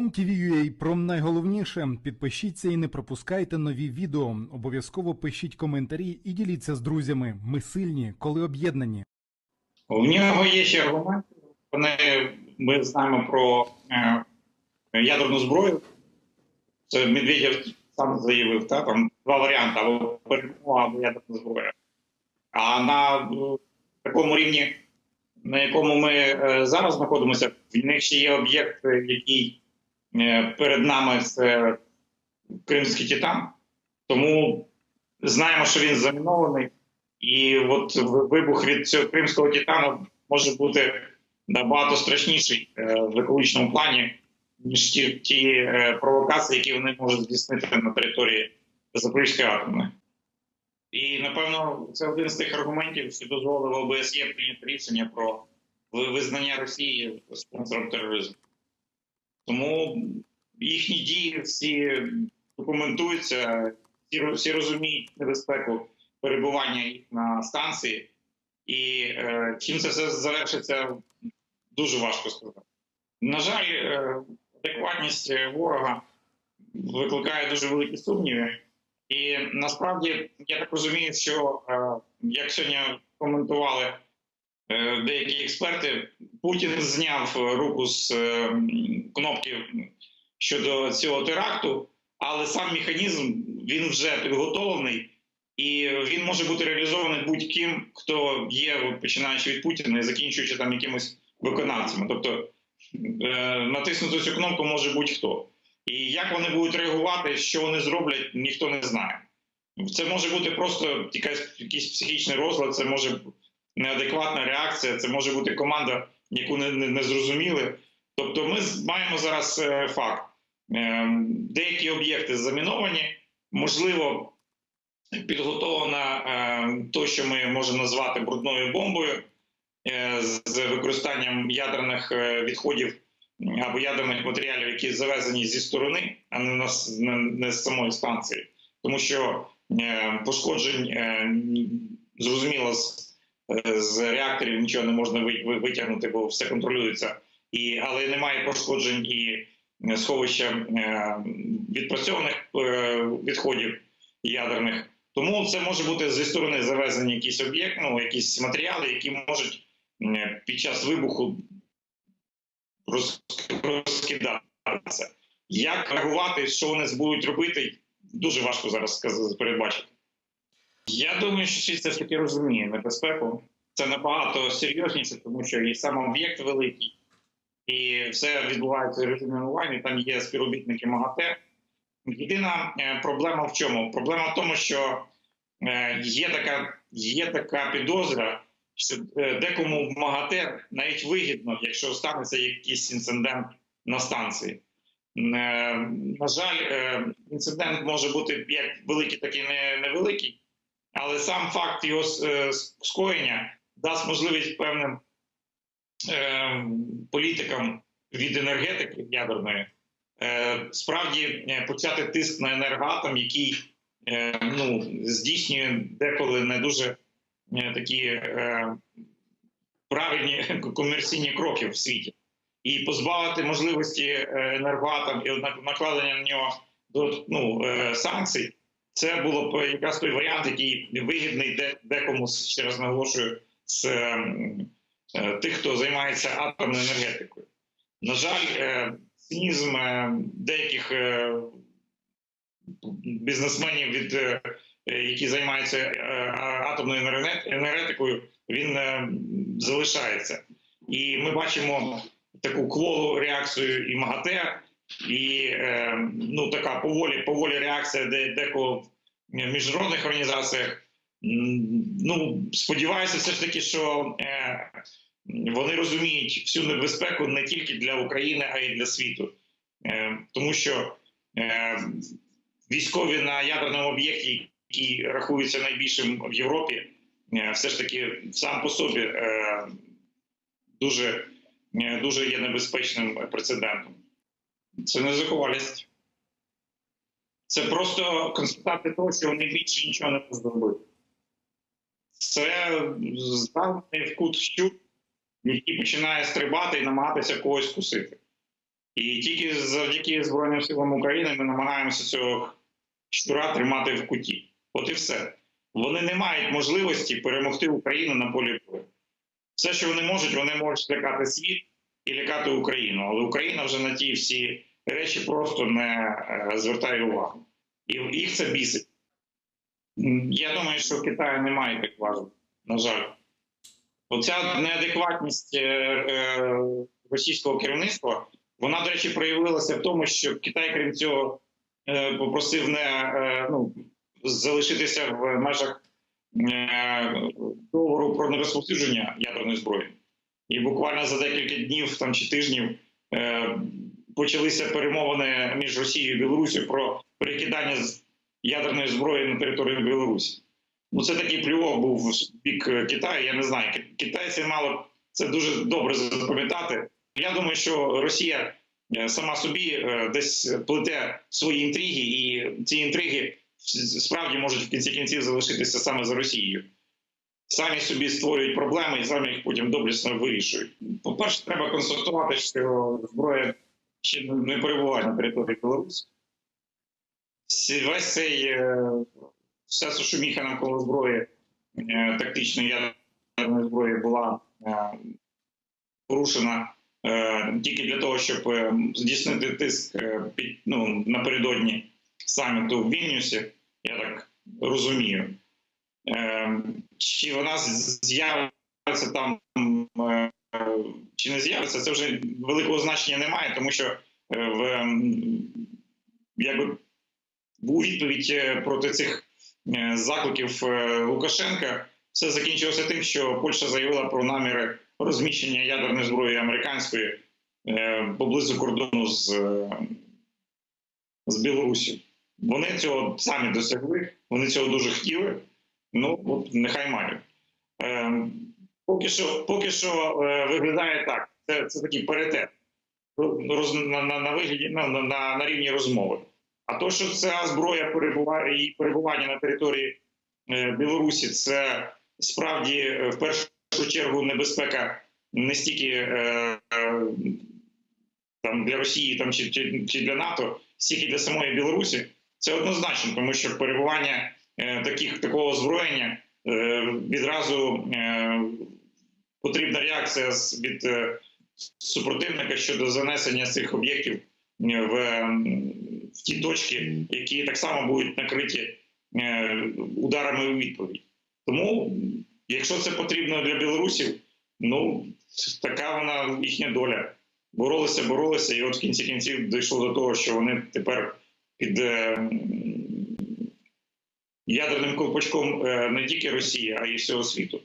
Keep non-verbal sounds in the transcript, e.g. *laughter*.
OMTV.ua про найголовніше. Підпишіться і не пропускайте нові відео. Обов'язково пишіть коментарі і діліться з друзями. Ми сильні, коли об'єднані. У нього є ще аргументи. Вони, ми знаємо про е, ядерну зброю. Це Медведєв сам заявив, та, там два варіанти: або перемога, або ядерна зброя. А на е, такому рівні, на якому ми е, зараз знаходимося, в них ще є об'єкт, е, який перед нами це Кримський Титан. Тому знаємо, що він замінований. І от вибух від цього кримського титану може бути набагато страшніший е, в екологічному плані, ніж ті, ті е, провокації, які вони можуть здійснити на території Запорізької атомної. І напевно це один з тих аргументів, що дозволило ОБСЄ прийняти рішення про визнання Росії спонсором тероризму. Тому їхні дії всі документуються, всі, всі розуміють небезпеку перебування їх на станції, і е, чим це все завершиться, дуже важко сказати. На жаль, е, адекватність ворога викликає дуже великі сумніви. І насправді я так розумію, що е, як сьогодні коментували деякі експерти, Путін зняв е, руку з е, кнопки щодо цього теракту, але сам механізм він вже підготовлений. І він може бути реалізований будь-ким, хто є, починаючи від Путіна і закінчуючи там якимось виконавцями. Тобто е, натиснути цю кнопку може будь-хто. І як вони будуть реагувати, що вони зроблять, ніхто не знає. Це може бути просто якийсь психічний розлад, це може бути неадекватна реакція, це може бути команда, яку не, не, не зрозуміли. Тобто, ми маємо зараз е, факт: Е, деякі об'єкти заміновані, можливо, підготовлена е, то, що ми можемо назвати брудною бомбою з використанням ядерних відходів або ядерних матеріалів, які завезені зі сторони, а не, на не, з самої станції. Тому що пошкоджень зрозуміло з, з реакторів нічого не можна ви- ви- витягнути, бо все контролюється. І, але немає пошкоджень і е, сховища е, відпрацьованих е, відходів ядерних. Тому це може бути зі сторони завезені якісь об'єкти, ну, якісь матеріали, які можуть під час вибуху розкидатися. Як реагувати, що вони будуть робити, дуже важко зараз передбачити. Я думаю, що світ все ж таки розуміє небезпеку. Це набагато серйозніше, тому що і сам об'єкт великий, і все відбувається в режимі онлайн, і там є співробітники МАГАТЕ. Єдина е, проблема в чому? Проблема в тому, що е, є така, є така підозра, що е, декому в МАГАТЕ навіть вигідно, якщо станеться якийсь інцидент на станції. На жаль, інцидент може бути як великий, так і невеликий, але сам факт його е, скоєння дасть можливість певним е, політикам від енергетики ядерної е, справді почати тиск на енергоатом, який ну, здійснює деколи не дуже такі правильні *laughs* комерційні кроки в світі, і позбавити можливості енергоатом і на- накладення на нього до ну, санкцій. Це було б якраз той варіант, який вигідний де- декому ще раз наголошую з е, е, тих, хто займається атомною енергетикою. На жаль, е, цинізм деяких бізнесменів, від, які займаються атомною енергетикою, він залишається. І ми бачимо таку кволу реакцію і МАГАТЕ, і е, ну, така поволі, поволі реакція де, декого в міжнародних організаціях. Ну, сподіваюся, все ж таки, що е, вони розуміють всю небезпеку не тільки для України, а й для світу. Е, тому що військові на ядерному об'єкті, який рахується найбільшим в Європі, все ж таки сам по собі дуже, дуже є небезпечним прецедентом. Це не заховалість. Це просто констатація того, що вони більше нічого не зробити. Це здавлений в кут щур, який починає стрибати і намагатися когось кусити. І тільки завдяки Збройним силам України ми намагаємося цього щура тримати в куті. От і все. Вони не мають можливості перемогти Україну на полі бою. Все, що вони можуть, вони можуть лякати світ і лякати Україну. Але Україна вже на ті всі речі просто не е, звертає увагу. І їх це бісить. Я думаю, що в Китаї немає так важливо, на жаль. Оця неадекватність е, е, російського керівництва, вона, до речі, проявилася в тому, що Китай, крім цього, попросив не ну, залишитися в межах договору про нерозповсюдження ядерної зброї. І буквально за декілька днів там, чи тижнів почалися перемовини між Росією і Білорусією про перекидання ядерної зброї на територію Білорусі. Ну, це такий плювок був в бік Китаю. Я не знаю. Китайці мало це дуже добре запам'ятати. Я думаю, що Росія е, сама собі е, десь плете свої інтриги, і ці інтриги справді можуть в кінці кінців залишитися саме за Росією. Самі собі створюють проблеми і самі їх потім доблесно вирішують. По-перше, треба констатувати, що зброя ще не перебуває на території Білорусі. Весь цей е, вся сушуміха навколо зброї е, тактичної ядерної зброї була е, порушена тільки для того, щоб здійснити тиск під, ну, напередодні саміту в Вільнюсі, я так розумію. Чи вона з- з'явиться там, е, чи не з'явиться, це вже великого значення немає, тому що е, в, ем, якби, у відповідь е, проти цих закликів Лукашенка все закінчилося тим, що Польща заявила про наміри розміщення ядерної зброї американської поблизу кордону з, з Білорусі. Вони цього самі досягли, вони цього дуже хотіли. Ну, от нехай мають. Поки що, поки що е, виглядає так. Це, це такий паритет роз, на, на, на, вигляді, ну, на, на, на рівні розмови. А то, що ця зброя перебуває її перебування на території е, Білорусі, це справді е, в першу чергу небезпека не стільки е, е, там для Росії там, чи, чи, чи для НАТО, стільки для самої Білорусі. Це однозначно, тому що перебування е, таких такого озброєння е, відразу потрібна реакція від е, супротивника щодо занесення цих об'єктів е, в, в ті точки, які так само будуть накриті е, ударами у відповідь. Тому, якщо це потрібно для білорусів, ну така вона їхня доля. Боролися, боролися, і от в кінці кінців дійшло до того, що вони тепер під е, ядерним ковпачком е, не тільки Росії, а й всього світу.